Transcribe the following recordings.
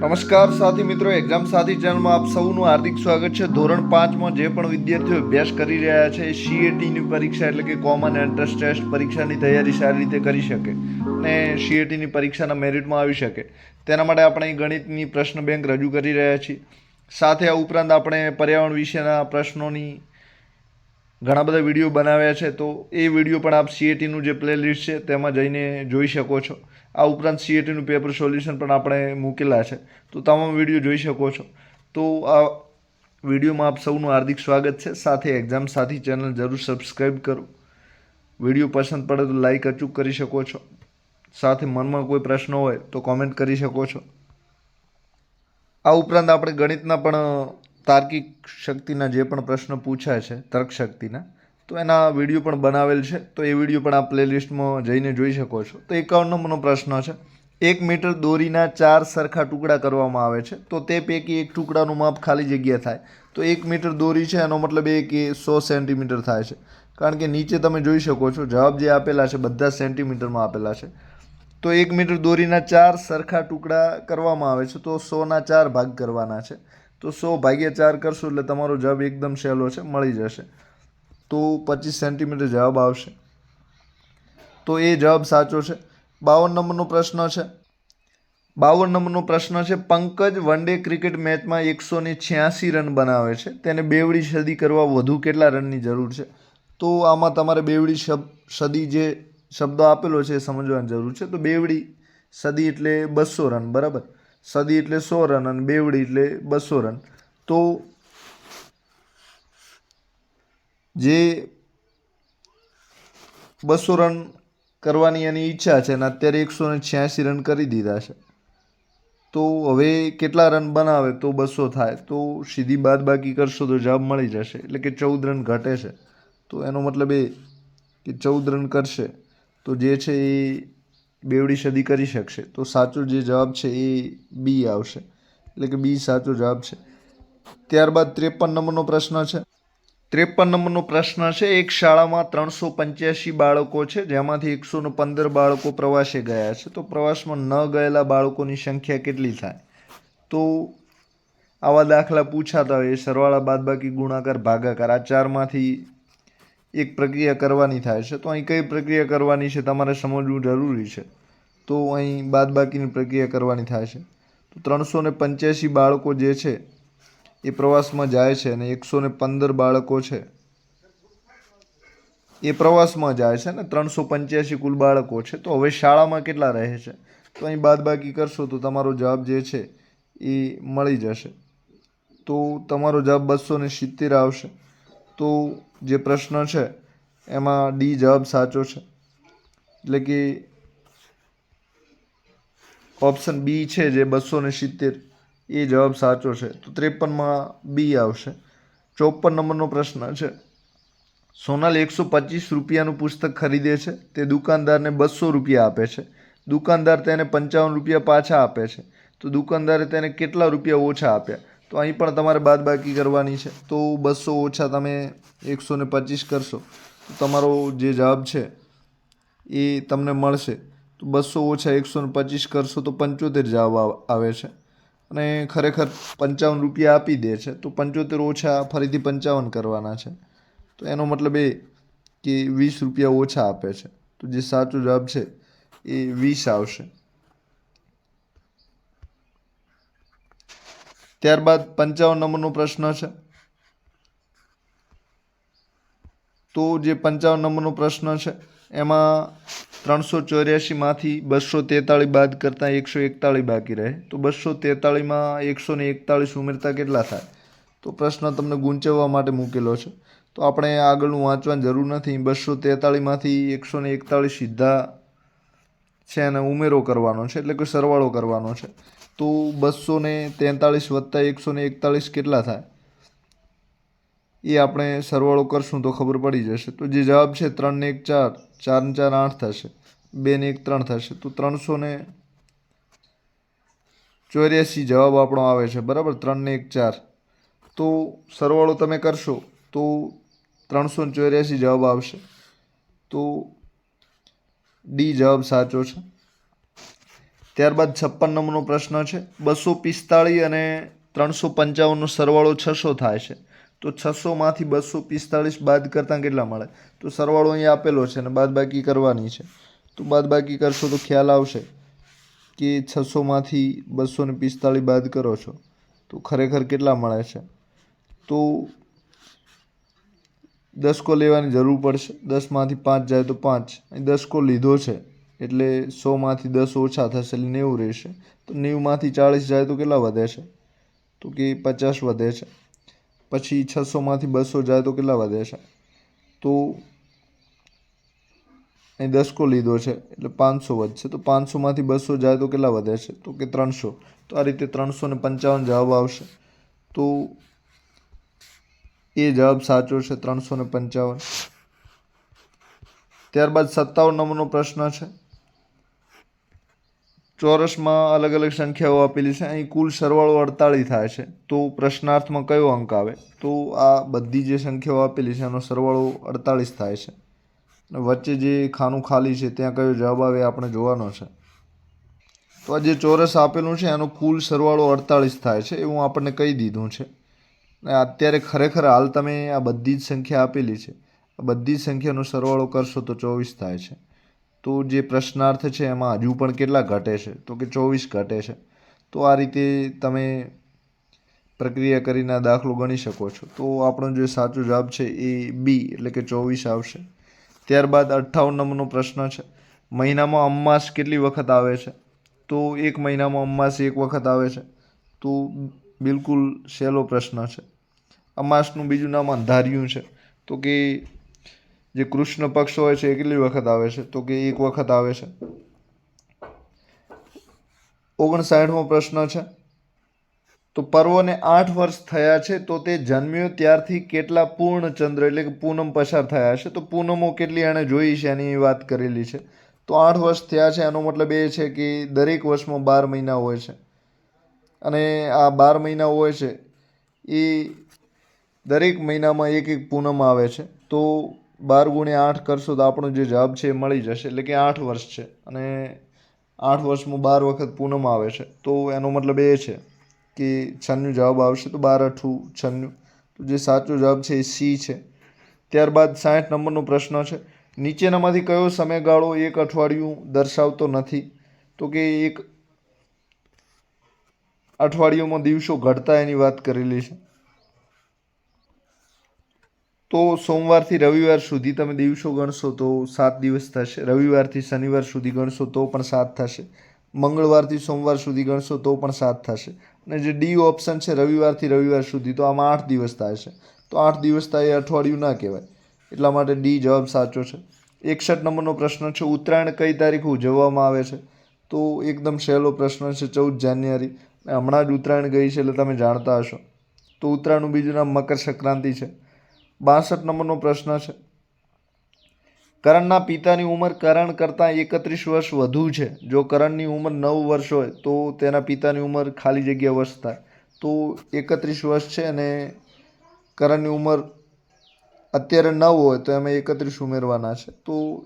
નમસ્કાર સાથી મિત્રો, એક્ઝામ સાથી ચેનલમાં આપ સૌનું હાર્દિક સ્વાગત છે. ધોરણ પાંચમાં જે પણ વિદ્યાર્થીઓ અભ્યાસ કરી રહ્યા છે સીએટીની પરીક્ષા એટલે કે કોમન એન્ટ્રન્સ ટેસ્ટ પરીક્ષાની તૈયારી સારી રીતે કરી શકે અને સીએટીની પરીક્ષાના મેરિટમાં આવી શકે. તેના માટે આપણે ગણિતની પ્રશ્ન બેંક રજૂ કરી રહ્યા છીએ. સાથે આ ઉપરાંત આપણે પર્યાવરણ વિશેના પ્રશ્નોની ઘણા બધા વીડિયો બનાવ્યા છે, તો એ વીડિયો પણ આપ સીએટીનું જે પ્લેલિસ્ટ છે, તેમાં જઈને જોઈ શકો છો. આ ઉપરાંત સીએટીનું પેપર સોલ્યુશન પણ આપણે મૂકેલા છે, તો તમામ વીડિયો જોઈ શકો છો. તો આ વિડીયોમાં આપ સૌનું હાર્દિક સ્વાગત છે. સાથે એક્ઝામ સાથી ચેનલ જરૂર સબસ્ક્રાઈબ કરો. વીડિયો પસંદ પડે તો લાઈક અચૂક કરી શકો છો. સાથે મનમાં કોઈ પ્રશ્ન હોય તો કોમેન્ટ કરી શકો છો. આ ઉપરાંત આપણે ગણિતના પણ તાર્કિક શક્તિના જે પણ પ્રશ્ન પૂછાય છે, તર્ક શક્તિના, તો એના વીડિયો પણ બનાવેલ છે. તો એ વીડિયો પણ આ પ્લેલિસ્ટમાં જઈને જોઈ શકો છો. તો એકાવન નંબરનો પ્રશ્ન છે. એક મીટર દોરીના ચાર સરખા ટુકડા કરવામાં આવે છે. તો તે પૈકી એક ટુકડાનું માપ ખાલી જગ્યા થાય. તો એક મીટર દોરી છે, એનો મતલબ એ કે સો સેન્ટીમીટર થાય છે. કારણ કે નીચે તમે જોઈ શકો છો, જવાબ જે આપેલા છે, બધા સેન્ટીમીટરમાં આપેલા છે. તો એક મીટર દોરીના ચાર સરખા ટુકડા કરવામાં આવે છે. તો સોના ચાર ભાગ કરવાના છે. તો સો ભાગ્યા ચાર કરશો એટલે તમારો જવાબ એકદમ સહેલો છે, મળી જશે. તો પચીસ સેન્ટીમીટર જવાબ આવશે. તો એ જવાબ સાચો છે. બાવન નંબરનો પ્રશ્ન છે. બાવન નંબરનો પ્રશ્ન છે, પંકજ વન ડે ક્રિકેટ મેચમાં એકસો ને છ્યાસી રન બનાવે છે. તેને બેવડી સદી કરવા વધુ કેટલા રનની જરૂર છે? તો આમાં તમારે બેવડી શબ, સદી જે શબ્દ આપેલો છે એ સમજવાની જરૂર છે. તો બેવડી સદી એટલે બસો રન, બરાબર? સદી એટલે સો રન અને બેવડી એટલે બસો રન. તો જે બસો રન કરવાની એની ઈચ્છા છે અને અત્યારે એકસો ને છ્યાસી રન કરી દીધા છે. તો હવે કેટલા રન બનાવે તો બસો થાય. તો સીધી બાદ બાકી કરશો તો જવાબ મળી જશે. એટલે કે ચૌદ રન ઘટે છે. તો એનો મતલબ એ કે ચૌદ રન કરશે. તો જે છે એ બેવડી સદી કરી શકશે. તો સાચો જે જવાબ છે એ બી આવશે. એટલે કે બી સાચો જવાબ છે. ત્યારબાદ ત્રેપન નંબરનો પ્રશ્ન છે. ત્રેપન નંબરનો પ્રશ્ન છે, એક શાળામાં ત્રણસો પંચ્યાસી બાળકો છે, જેમાંથી એકસો પંદર બાળકો પ્રવાસે ગયા છે. તો પ્રવાસમાં ન ગયેલા બાળકોની સંખ્યા કેટલી થાય? તો આવા દાખલા પૂછાતા હોય સરવાળા બાદબાકી ગુણાકાર ભાગાકાર, આ ચારમાંથી એક પ્રક્રિયા કરવાની થાય છે. તો અહીં કઈ પ્રક્રિયા કરવાની છે તમારે સમજવું જરૂરી છે. તો અહીં બાદબાકીની પ્રક્રિયા કરવાની થાય છે. તો ત્રણસો ને પંચ્યાસી બાળકો જે છે એ પ્રવાસમાં જાય છે અને એકસો ને પંદર બાળકો છે એ પ્રવાસમાં જાય છે ને ત્રણસો પંચ્યાસી કુલ બાળકો છે. તો હવે શાળામાં કેટલા રહે છે? તો અહીં બાદબાકી કરશો તો તમારો જવાબ જે છે એ મળી જશે. તો તમારો જવાબ બસો ને સિત્તેર આવશે. તો જે પ્રશ્ન છે, એમાં ડી જવાબ સાચો છે. એટલે કે ઓપ્શન બી છે જે બસો ને સિત્તેર, એ જવાબ સાચો છે. તો ત્રેપનમાં બી આવશે. ચોપન નંબરનો પ્રશ્ન છે, સોનાલ એકસો પચીસ રૂપિયાનું પુસ્તક ખરીદે છે, તે દુકાનદારને બસો રૂપિયા આપે છે. દુકાનદાર તેને પંચાવન રૂપિયા પાછા આપે છે. તો દુકાનદારે તેને કેટલા રૂપિયા ઓછા આપ્યા? તો અહીં પણ તમારે બાદબાકી કરવાની છે. તો બસો ઓછા તમે એકસો ને પચીસ કરશો. તો તમારો જે જવાબ છે એ તમને મળશે. તો બસો ઓછા એકસો ને પચીસ કરશો તો પંચોતેર જવાબ આવ- છે. અને ખરેખર પંચાવન રૂપિયા આપી દે છે. તો પંચોતેર ઓછા ફરીથી પંચાવન કરવાના છે. તો એનો મતલબ એ કે વીસ રૂપિયા ઓછા આપે છે. તો જે સાચો જવાબ છે એ વીસ આવશે. ત્યારબાદ પંચાવન નંબરનો પ્રશ્ન છે. તો જે પંચાવન નંબરનો પ્રશ્ન છે, એમાં ત્રણસો ચોર્યાસીમાંથી બસો તેતાળીસ બાદ કરતાં એકસો એકતાળીસ બાકી રહે. તો બસો તેતાળીસમાં એકસો ને એકતાળીસ ઉમેરતા કેટલા થાય? તો પ્રશ્ન તમને ગૂંચવવા માટે મૂકેલો છે. તો આપણે આગળનું વાંચવાની જરૂર નથી. બસો તેતાળીસમાંથી એકસો ને એકતાળીસ સીધા છે એને ઉમેરો કરવાનો છે, એટલે કે સરવાળો કરવાનો છે. તો બસો ને તેતાળીસ વત્તા એકસો ને એકતાળીસ કેટલા થાય? એ આપણે સરવાળો કરશું તો ખબર પડી જશે. તો જે જવાબ છે ત્રણ ને એક ચાર ચાર ને ચાર આઠ થશે. બે ને એક ત્રણ થશે. તો ત્રણસો ને ચોર્યાસી જવાબ આપણો આવે છે. બરાબર? ત્રણ ને એક ચાર. તો સરવાળો તમે કરશો તો ત્રણસો ચોર્યાસી જવાબ આવશે. તો ડી જવાબ સાચો છે. ત્યારબાદ છપ્પન નંબરનો પ્રશ્ન છે. બસો પિસ્તાળીસ અને ત્રણસો પંચાવનનો સરવાળો છસો થાય છે. તો છસોમાંથી બસો પિસ્તાળીસ બાદ કરતાં કેટલા મળે? તો સરવાળો અહીંયા આપેલો છે અને બાદ બાકી કરવાની છે. તો બાદ બાકી કરશો તો ખ્યાલ આવશે કે છસોમાંથી બસો ને પિસ્તાળીસ બાદ કરો છો. તો ખરેખર કેટલા મળે છે? તો દસકો લેવાની જરૂર પડશે. દસમાંથી પાંચ જાય તો પાંચ. અહીં દસકો લીધો છે. એટલે સોમાંથી દસ ઓછા થશે એટલે નેવું રહેશે. તો નેવુંમાંથી ચાળીસ જાય તો કેટલા વધે છે? તો કે પચાસ વધે છે. પછી છસોમાંથી બસો જાય તો કેટલા વધે છે? તો અહીં દસકો લીધો છે એટલે પાંચસો વધશે. તો પાંચસોમાંથી બસો જાય તો કેટલા વધે છે? તો કે ત્રણસો. તો આ રીતે ત્રણસો ને પંચાવન જવાબ આવશે. તો એ જવાબ સાચો છે ત્રણસો ને પંચાવન. ત્યારબાદ સત્તાવન નંબરનો પ્રશ્ન છે. ચોરસમાં અલગ અલગ સંખ્યાઓ આપેલી છે. અહીં કુલ સરવાળો અડતાળીસ થાય છે. તો પ્રશ્નાર્થમાં કયો અંક આવે? તો આ બધી જે સંખ્યાઓ આપેલી છે, એનો સરવાળો અડતાળીસ થાય છે. વચ્ચે જે ખાનું ખાલી છે, ત્યાં કયો જવાબ આવે આપણે જોવાનો છે. તો આ જે ચોરસ આપેલું છે, એનો કુલ સરવાળો અડતાળીસ થાય છે. એવું આપણને કહી દીધું છે. અત્યારે ખરેખર હાલ તમે આ બધી જ સંખ્યા આપેલી છે. આ બધી જ સંખ્યાનો સરવાળો કરશો તો ચોવીસ થાય છે. તો જે પ્રશ્નાર્થ છે એમાં હજુ પણ કેટલા ઘટે છે? તો કે ચોવીસ ઘટે છે. તો આ રીતે તમે પ્રક્રિયા કરીને આ દાખલો ગણી શકો છો. તો આપણો જે સાચો જવાબ છે એ બી, એટલે કે ચોવીસ આવશે. ત્યારબાદ અઠ્ઠાવન નંબરનો પ્રશ્ન છે. મહિનામાં અમાસ કેટલી વખત આવે છે? તો એક મહિનામાં અમાસ એક વખત આવે છે. તો બિલકુલ સહેલો પ્રશ્ન છે. અમાસનું બીજું નામ અંધાર્યું છે. તો કે જે કૃષ્ણ પક્ષ હોય છે, એ કેટલી વખત આવે છે? તો કે એક વખત આવે છે. ઓગણસાઠમો પ્રશ્ન છે. તો પર્વને આઠ વર્ષ થયા છે, તો તે જન્મ્યો ત્યારથી કેટલા પૂર્ણ ચંદ્ર એટલે કે પૂનમ પસાર થયા છે? તો પૂનમો કેટલી એણે જોઈ છે એની વાત કરેલી છે. તો આઠ વર્ષ થયા છે, એનો મતલબ એ છે કે દરેક વર્ષમાં બાર મહિના હોય છે. અને આ બાર મહિના હોય છે, એ દરેક મહિનામાં એક એક પૂનમ આવે છે. તો બાર ગુણ્યા આઠ કરશો તો આપણો જે જવાબ છે એ મળી જશે. એટલે કે આઠ વર્ષ છે. અને આઠ વર્ષમાં બાર વખત પૂનમ આવે છે. તો એનો મતલબ એ છે કે છન્નું જવાબ આવશે તો બાર અઠું છન્નું. તો જે સાચો જવાબ છે એ સી છે. ત્યારબાદ સાઠ નંબરનો પ્રશ્ન છે. નીચેનામાંથી કયો સમયગાળો એક અઠવાડિયું દર્શાવતો નથી? તો કે એક અઠવાડિયુંમાં દિવસો ઘટતા એની વાત કરેલી છે. તો સોમવારથી રવિવાર સુધી તમે દિવસો ગણશો તો સાત દિવસ થશે. રવિવારથી શનિવાર સુધી ગણશો તો પણ સાત થશે. મંગળવારથી સોમવાર સુધી ગણશો તો પણ સાત થશે. અને જે ડી ઓપ્શન છે રવિવારથી રવિવાર સુધી તો આમાં આઠ દિવસ થાય છે. તો આઠ દિવસ થાય એ અઠવાડિયું ના કહેવાય. એટલા માટે ડી જવાબ સાચો છે. એકસઠ નંબરનો પ્રશ્ન છે, ઉત્તરાયણ કઈ તારીખે ઉજવવામાં આવે છે? તો એકદમ સહેલો પ્રશ્ન છે, ચૌદ જાન્યુઆરી. હમણાં જ ઉત્તરાયણ ગઈ છે એટલે તમે જાણતા હશો. તો ઉત્તરાયણનું બીજું નામ મકર સંક્રાંતિ છે. બાસઠ નંબરનો પ્રશ્ન છે. કરણના પિતાની ઉંમર કરણ કરતાં એકત્રીસ વર્ષ વધુ છે. જો કરણની ઉંમર નવ વર્ષ હોય, તો તેના પિતાની ઉંમર ખાલી જગ્યા વર્ષ થાય. તો એકત્રીસ વર્ષ છે અને કરણની ઉંમર અત્યારે નવ હોય, તો એમાં એકત્રીસ ઉમેરવાના છે. તો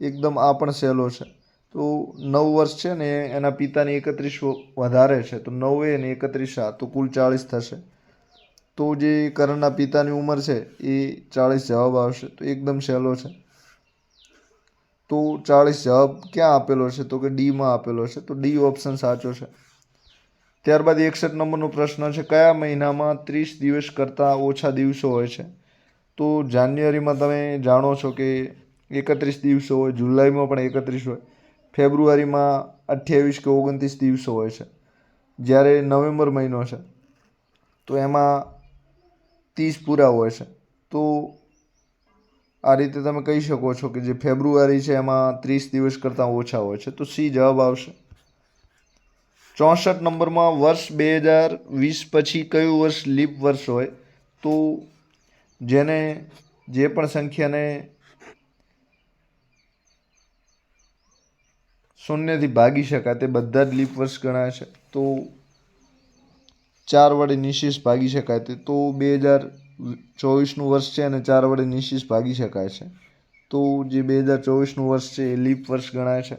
એકદમ આ પણ સહેલો છે. તો નવ વર્ષ છે ને એના પિતાની એકત્રીસ વધારે છે. તો નવે અને એકત્રીસ આ, તો કુલ ચાળીસ થશે. તો જે કરણના પિતાની ઉંમર છે, એ ચાળીસ જવાબ આવશે. તો એકદમ સહેલો છે. તો ચાળીસ જવાબ ક્યાં આપેલો છે? તો કે ડીમાં આપેલો છે. તો ડી ઓપ્શન સાચો છે. ત્યારબાદ એકસઠ નંબરનો પ્રશ્ન છે, કયા મહિનામાં ત્રીસ દિવસ કરતાં ઓછા દિવસો હોય છે? તો જાન્યુઆરીમાં તમે જાણો છો કે એકત્રીસ દિવસો હોય, જુલાઈમાં પણ એકત્રીસ હોય, ફેબ્રુઆરીમાં અઠ્યાવીસ કે ઓગણત્રીસ દિવસો હોય છે. જ્યારે નવેમ્બર મહિનો છે, તો એમાં ત્રીસ પૂરા હોય છે. તો આ રીતે તમે કહી શકો છો કે જે ફેબ્રુઆરી છે એમાં ત્રીસ દિવસ કરતાં ઓછા હોય છે. તો સી જવાબ આવશે. ચોસઠ નંબરમાં વર્ષ બે હજાર વીસ પછી કયું વર્ષ લીપ વર્ષ હોય? તો જેને જે પણ સંખ્યાને શૂન્યથી ભાગી શકાય તે બધા જ લીપ વર્ષ ગણાય છે. તો ચાર વડે નિશેષ ભાગી શકાય તે. તો બે હજાર ચોવીસનું વર્ષ છે અને ચાર વડે નિશેષ ભાગી શકાય છે. તો જે બે હજાર ચોવીસનું વર્ષ છે એ લીપ વર્ષ ગણાય છે.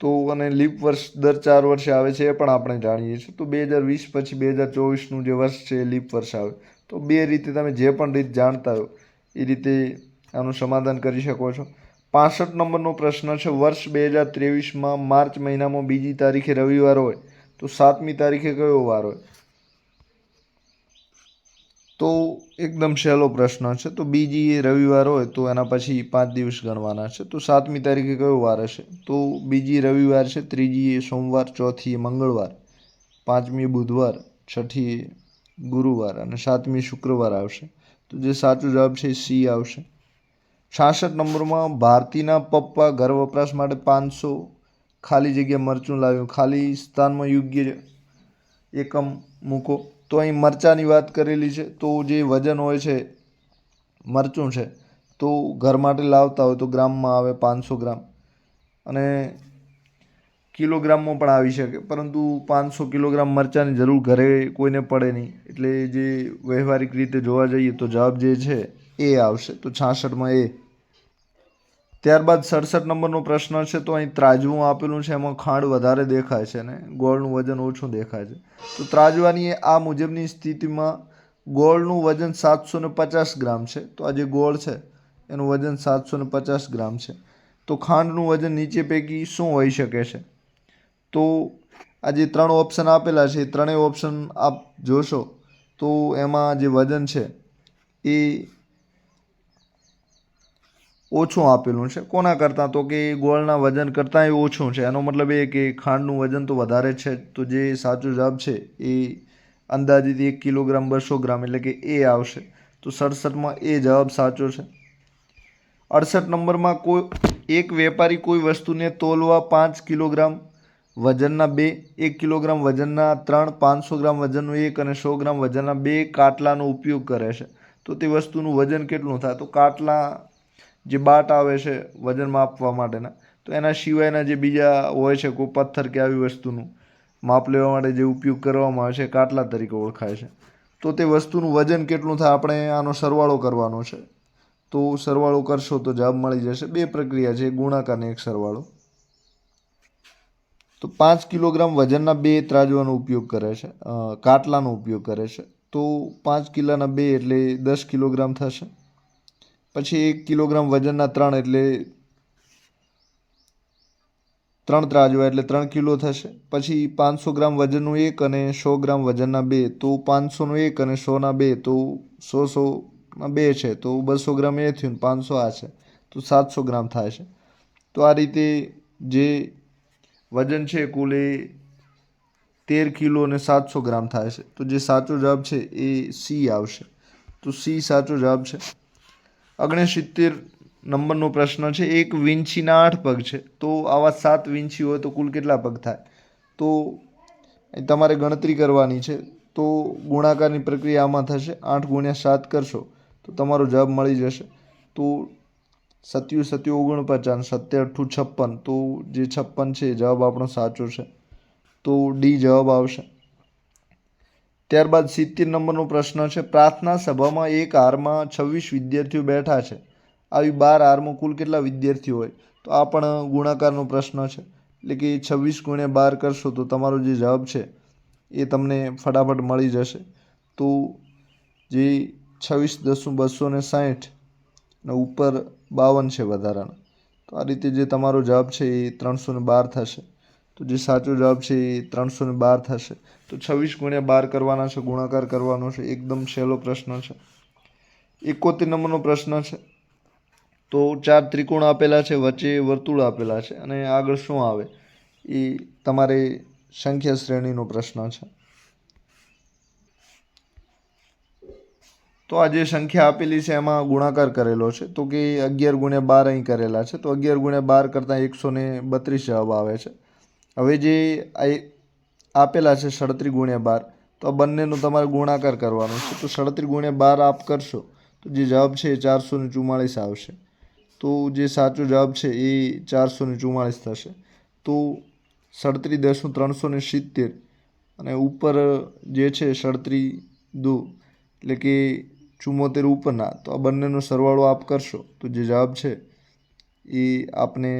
તો અને લીપ વર્ષ દર ચાર વર્ષે આવે છે એ પણ આપણે જાણીએ છીએ. તો બે હજાર વીસ પછી બે હજાર ચોવીસનું જે વર્ષ છે એ લીપ વર્ષ આવે. તો બે રીતે તમે જે પણ રીત જાણતા હો એ રીતે આનું સમાધાન કરી શકો છો. પાસઠ નંબરનો પ્રશ્ન છે, વર્ષ બે હજાર ત્રેવીસમાં માર્ચ મહિનામાં બીજી તારીખે રવિવાર હોય. તો સાતમી તારીખે કયો વાર હોય? તો એકદમ સહેલો પ્રશ્ન છે. તો બીજી રવિવાર હોય તો એના પછી પાંચ દિવસ ગણવાના છે. તો સાતમી તારીખે કયો વાર હશે? તો બીજી રવિવાર છે, ત્રીજી એ સોમવાર, ચોથી મંગળવાર, પાંચમી બુધવાર, છઠ્ઠી એ ગુરુવાર અને સાતમી શુક્રવાર આવશે. તો જે સાચો જવાબ છે સી આવશે. છાસઠ નંબરમાં ભારતીના પપ્પા ઘર વપરાશ માટે પાંચસો ખાલી જગ્યા મરચું લાવ્યું, ખાલી સ્થાનમાં યોગ્ય એકમ મૂકો. તો અહીં મરચાંની વાત કરેલી છે, તો જે વજન હોય છે, મરચું છે, તો ઘર માટે લાવતા હોય તો ગ્રામમાં આવે પાંચસો ગ્રામ. અને કિલોગ્રામમાં પણ આવી શકે, પરંતુ પાંચસો કિલોગ્રામ મરચાંની જરૂર ઘરે કોઈને પડે નહીં. એટલે જે વ્યવહારિક રીતે જોવા જઈએ તો જવાબ જે છે, એ આવશે. તો છાસઠમાં એ. ત્યારબાદ સડસઠ નંબરનો પ્રશ્ન છે, તો અહીં ત્રાજવું આપેલું છે, એમાં ખાંડ વધારે દેખાય છે ને? ગોળનું વજન ઓછું દેખાય છે. તો ત્રાજવાની આ મુજબની સ્થિતિમાં ગોળનું વજન સાતસો ને પચાસ ગ્રામ છે. તો આ જે ગોળ છે, એનું વજન સાતસો ને પચાસ ગ્રામ છે. તો ખાંડનું વજન નીચે પૈકી શું હોઈ શકે છે? તો આ જે ત્રણ ઓપ્શન આપેલા છે, એ ત્રણેય ઓપ્શન આપ જોશો, તો એમાં જે વજન છે, એ ઓછું આપેલું છે. કોના કરતાં? તો કે ગોળના વજન કરતાં એ ઓછું છે. એનો મતલબ એ કે ખાંડનું વજન તો વધારે છે. તો જે સાચો જવાબ છે એ અંદાજિત એક કિલોગ્રામ, બસો ગ્રામ એટલે કે એ આવશે. તો સડસઠમાં એ જવાબ સાચો છે. અડસઠ નંબરમાં કોઈ એક વેપારી કોઈ વસ્તુને તોલવા પાંચ કિલોગ્રામ વજનના બે, એક કિલોગ્રામ વજનના ત્રણ, પાંચસો ગ્રામ વજનનું એક અને સો ગ્રામ વજનના બે કાટલાનો ઉપયોગ કરે છે. તો તે વસ્તુનું વજન કેટલું થાય? તો કાટલા જે બાટ આવે છે વજન માપવા માટેના, તો એના સિવાયના જે બીજા હોય છે, કોઈ પથ્થર કે આવી વસ્તુનું માપ લેવા માટે જે ઉપયોગ કરવામાં આવે છે કાટલા તરીકે ઓળખાય છે. તો તે વસ્તુનું વજન કેટલું થાય આપણે આનો સરવાળો કરવાનો છે. તો સરવાળો કરશો તો જવાબ મળી જશે બે પ્રક્રિયા છે ગુણાકારને એક સરવાળો. તો પાંચ કિલોગ્રામ વજનના બે ત્રાજવાનો ઉપયોગ કરે છે કાટલાનો ઉપયોગ કરે છે. તો પાંચ કિલોના બે એટલે દસ કિલોગ્રામ થશે. પછી એક કિલોગ્રામ વજનના ત્રણ એટલે ત્રણ ત્રાજવા એટલે ત્રણ કિલો થશે. પછી પાંચસો ગ્રામ વજનનું એક અને સો ગ્રામ વજનના બે, તો પાંચસોનું એક અને સોના બે, તો સો સોના બે છે, તો બસો ગ્રામ એ થયું પાંચસો આ છે, તો સાતસો ગ્રામ થાય છે. તો આ રીતે જે વજન છે કુલ એ તેર કિલો અને સાતસો ગ્રામ થાય છે. તો જે સાચો જવાબ છે એ સી આવશે. તો સી સાચો જવાબ છે. ઓગણસિત્તેર નંબરનો પ્રશ્ન છે, એક વિંછીના આઠ પગ છે. તો આવા સાત વિંછી હોય તો કુલ કેટલા પગ થાય? તો તમારે ગણતરી કરવાની છે. તો ગુણાકારની પ્રક્રિયા આમાં થશે. આઠ ગુણ્યા સાત કરશો, તો તમારો જવાબ મળી જશે. તો સત્યુ સત્યુ ઓગણપચાસ, સત્ય અઠ્ઠું છપ્પન. તો જે છપ્પન છે જવાબ આપણો સાચો છે. તો ડી જવાબ આવશે. ત્યારબાદ સિત્તેર નંબરનો પ્રશ્ન છે, પ્રાર્થના સભામાં એક હારમાં છવ્વીસ વિદ્યાર્થીઓ બેઠા છે. આવી બાર હારમાં કુલ કેટલા વિદ્યાર્થીઓ હોય? તો આ પણ ગુણાકારનો પ્રશ્ન છે. એટલે કે છવ્વીસ ગુણ્યા બાર કરશો તો તમારો જે જવાબ છે, એ તમને ફટાફટ મળી જશે. તો જે છવ્વીસ દસું બસો ને સાઠ ને ઉપર બાવન છે વધારાના, તો આ રીતે જે તમારો જવાબ છે એ ત્રણસો બાર થશે. તો જે સાચો જવાબ છે એ ત્રણસો બાર થશે. તો છવ્વીસ ગુણ્યા બાર કરવાના છે, ગુણાકાર કરવાનો છે, એકદમ સહેલો પ્રશ્ન છે. એકોતેર નંબરનો પ્રશ્ન છે. તો ચાર ત્રિકોણ આપેલા છે, વચ્ચે વર્તુળ આપેલા છે અને આગળ શું આવે? એ તમારે સંખ્યા શ્રેણીનો પ્રશ્ન છે. તો આ જે સંખ્યા આપેલી છે, એમાં ગુણાકાર કરેલો છે. તો કે અગિયાર ગુણ્યા બાર અહીં કરેલા છે. તો અગિયાર ગુણ્યા બાર કરતાં એકસો બત્રીસ જવાબ આવે છે. હવે જે આ આપેલા છે સડત્રીસ ગુણ્યા બાર. તો આ બંનેનો તમારે ગુણાકાર કરવાનો છે. તો સડત્રીસ ગુણ્યા બાર આપ કરશો, તો જે જવાબ છે એ ચારસો ને ચુમ્માળીસ આવશે. તો જે સાચો જવાબ છે એ ચારસો ને ચુમ્માળીસ થશે. તો સડત્રીસ દસનું ત્રણસો ને સિત્તેર અને ઉપર જે છે સડત્રીસ દો, એટલે કે ચુમ્મોતેર ઉપરના. તો આ બંનેનો સરવાળો આપ કરશો, તો જે જવાબ છે એ આપને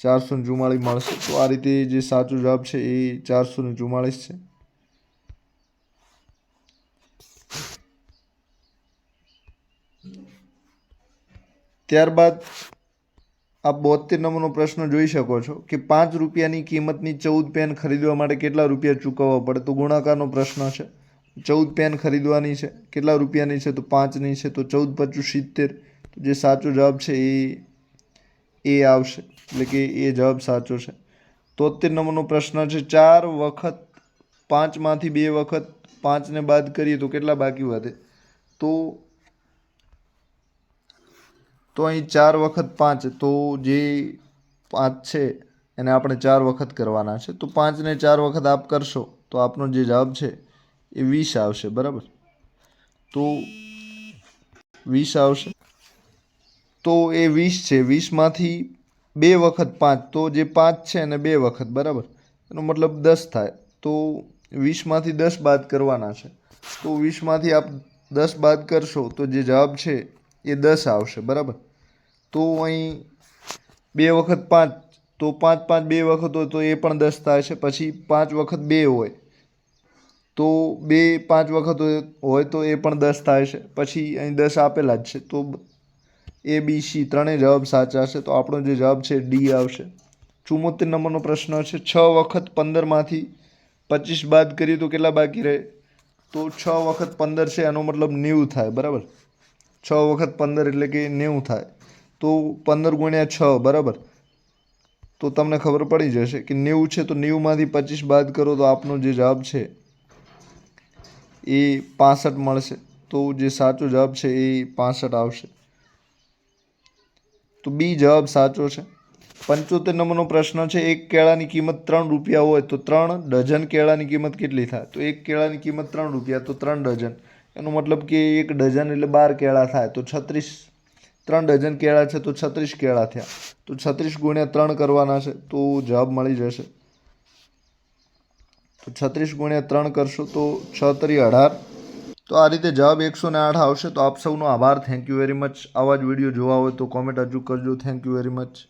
ચારસો ને ચુમ્માળીસ મળશે તો આ રીતે જે સાચો જવાબ છે એ ચારસો ને ચુમ્માળીસ છે. ત્યારબાદ આપ બોતેર નંબરનો પ્રશ્ન જોઈ શકો છો કે પાંચ રૂપિયાની કિંમતની ચૌદ પેન ખરીદવા માટે કેટલા રૂપિયા ચૂકવવા પડે? તો ગુણાકારનો પ્રશ્ન છે. ચૌદ પેન ખરીદવાની છે. કેટલા રૂપિયાની છે? તો પાંચની છે. તો ચૌદ પચું સિત્તેર. જે સાચો જવાબ છે એ એ આવશે. એટલે કે એ જવાબ સાચો છે. તોતેર નંબરનો પ્રશ્ન છે, ચાર વખત પાંચમાંથી બે વખત પાંચને બાદ કરીએ તો કેટલા બાકી વધે? તો તો અહીં ચાર વખત પાંચ તો જે પાંચ છે એને આપણે ચાર વખત કરવાના છે. તો પાંચને ચાર વખત આપ કરશો તો આપનો જે જવાબ છે એ વીસ આવશે, બરાબર? તો વીસ આવશે. તો એ વીસ છે, વીસમાંથી બે વખત પાંચ, તો જે પાંચ છે એને બે વખત, બરાબર? એનો મતલબ દસ થાય. તો વીસમાંથી દસ બાદ કરવાના છે. તો વીસમાંથી આપ દસ બાદ કરશો, તો જે જવાબ છે એ દસ આવશે, બરાબર? તો અહીં બે વખત પાંચ, તો પાંચ પાંચ બે વખત હોય તો એ પણ દસ થાય છે. પછી પાંચ વખત બે હોય, તો બે પાંચ વખત હોય તો એ પણ દસ થાય છે. પછી અહીં દસ આપેલા જ છે. તો એ બી સી ત્રણેય જવાબ સાચા છે તો આપણો જે જવાબ છે ડી આવશે. ચુમ્મોતેર નંબરનો પ્રશ્ન છે. છ વખત પંદરમાંથી પચીસ બાદ કરીએ તો કેટલા બાકી રહે? તો છ વખત પંદર છે, એનો મતલબ નેવું થાય, બરાબર? છ વખત પંદર એટલે કે નેવું થાય. તો પંદર ગુણ્યા છ, બરાબર? તો તમને ખબર પડી જશે કે નેવું છે, તો નેવુંમાંથી પચીસ બાદ કરો તો આપનો જે જવાબ છે એ પાસઠ મળશે. તો જે સાચો જવાબ છે એ પાસઠ આવશે. તો બી જવાબ સાચો છે. પંચોતેર નંબરનો પ્રશ્ન છે, એક કેળાની કિંમત ત્રણ રૂપિયા હોય તો ત્રણ ડઝન કેળાની કિંમત કેટલી થાય? તો એક કેળાની કિંમત ત્રણ રૂપિયા, તો ત્રણ ડઝન. એનો મતલબ કે એક ડઝન એટલે બાર કેળા થાય, તો છત્રીસ, ત્રણ ડઝન કેળા છે, તો છત્રીસ કેળા થયા. તો છત્રીસ ગુણ્યા ત્રણ કરવાના છે, તો જવાબ મળી જશે. તો છત્રીસ ગુણ્યા ત્રણ કરશો તો છ તરી અઢાર તો આ રીતે જવાબ એકસો ને આઠ આવશે. તો આપ સૌનો આભાર. થેન્ક યુ વેરી મચ આવા જ વીડિયો જોવા હોય તો કોમેન્ટ હજુ કરજો. Thank you very much